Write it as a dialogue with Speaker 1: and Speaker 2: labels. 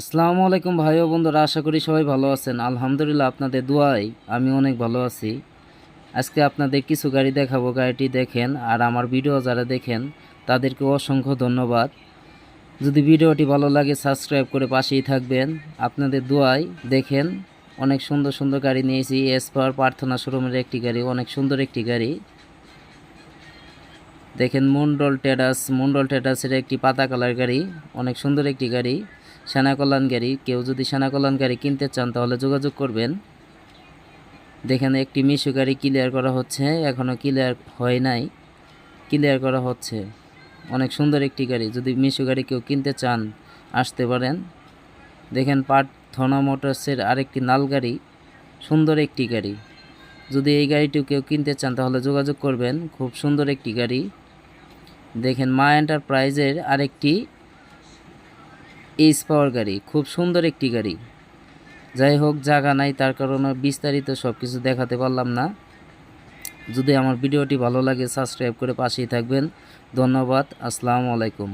Speaker 1: আসসালামু আলাইকুম ভাই ও বন্ধুরা, আশা করি সবাই ভালো আছেন। আলহামদুলিল্লাহ আপনাদের দোয়াই, আমি অনেক ভালো আছি। আজকে আপনাদের কিছু গাড়ি দেখাবো, গাড়িটি দেখেন আর আমার ভিডিও যারা দেখেন, তাদেরকে অসংখ্য ধন্যবাদ। যদি ভিডিওটি ভালো লাগে, সাবস্ক্রাইব করে পাশেই থাকবেন। আপনাদের দোয়াই, দেখেন, অনেক সুন্দর সুন্দর গাড়ি নিয়েছি। এসপার প্রার্থনা শোরুমের একটি গাড়ি, অনেক সুন্দর একটি গাড়ি। দেখেন মন্ডল টেডাস, মন্ডল টেডাসের একটি পাতা কালার গাড়ি, অনেক সুন্দর একটি গাড়ি, সেনা কল্যাণ গাড়ি। কেউ যদি সেনা কল্যাণ গাড়ি কিনতে চান তাহলে যোগাযোগ করবেন। দেখেন একটি মিশু গাড়ি ক্লিয়ার করা হচ্ছে এখনও ক্লিয়ার হয় নাই। ক্লিয়ার করা হচ্ছে। অনেক সুন্দর একটি গাড়ি, যদি মিশু গাড়ি কেউ কিনতে চান, আসতে পারেন। দেখেন পার্থনা মোটরসের আরেকটি নাল গাড়ি, সুন্দর একটি গাড়ি। যদি এই গাড়িটিও কেউ কিনতে চান তাহলে যোগাযোগ করবেন, খুব সুন্দর একটি গাড়ি। দেখেন মা এন্টারপ্রাইজের আরেকটি এইচ পাওয়ার গাড়ি, খুব সুন্দর একটি গাড়ি। যাই হোক, জায়গা নাই, তার কারণে বিস্তারিত সব কিছু দেখাতে পারলাম না। যদি আমার ভিডিওটি ভালো লাগে সাবস্ক্রাইব করে পাশেই থাকবেন। ধন্যবাদ, আসসালামু আলাইকুম।